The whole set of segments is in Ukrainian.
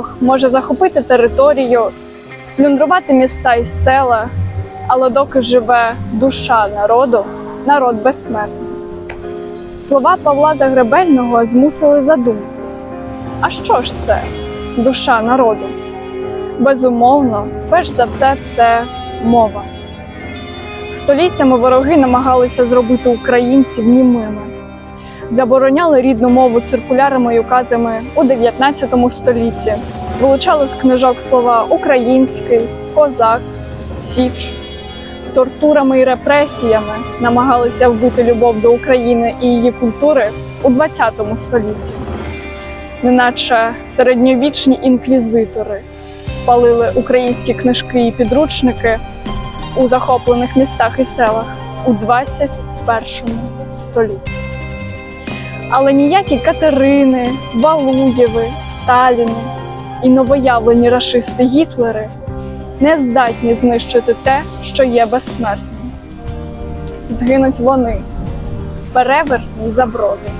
Ворог може захопити територію, сплюндрувати міста і села, але доки живе душа народу, народ безсмертний. Слова Павла Загребельного змусили задуматись. А що ж це душа народу? Безумовно, перш за все, це мова. Століттями вороги намагалися зробити українців німими забороняли рідну мову циркулярами й указами у 19 столітті, вилучали з книжок слова український, козак, січ. Тортурами і репресіями намагалися вбити любов до України і її культури у 20 столітті, неначе середньовічні інквізитори палили українські книжки і підручники у захоплених містах і селах у 21 столітті. Але ніякі Катерини, Валуєви, Сталіни і новоявлені рашисти Гітлери не здатні знищити те, що є безсмертним. Згинуть вони, перевертні й заброди.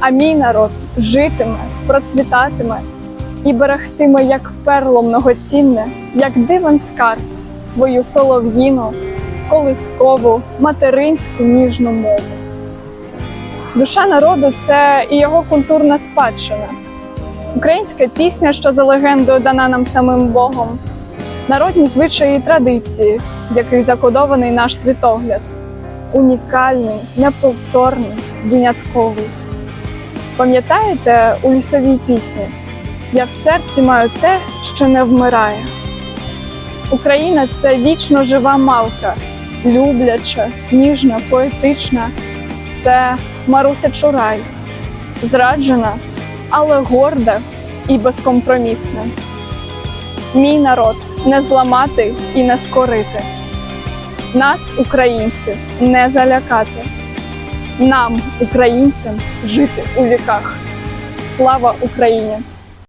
А мій народ житиме, процвітатиме і берегтиме як перло многоцінне, як дивен скарб, свою солов'їну, колискову, материнську ніжну мову. Душа народу це і його культурна спадщина, українська пісня, що за легендою дана нам самим Богом, народні звичаї і традиції, в яких закодований наш світогляд, унікальний, неповторний, винятковий. Пам'ятаєте у лісовій пісні? Я в серці маю те, що не вмирає. Україна це вічно жива мавка, любляча, ніжна, поетична. Це Маруся Чурай, зраджена, але горда і безкомпромісна. Мій народ не зламати і не скорити. Нас, українців, не залякати. Нам, українцям, жити у віках. Слава Україні!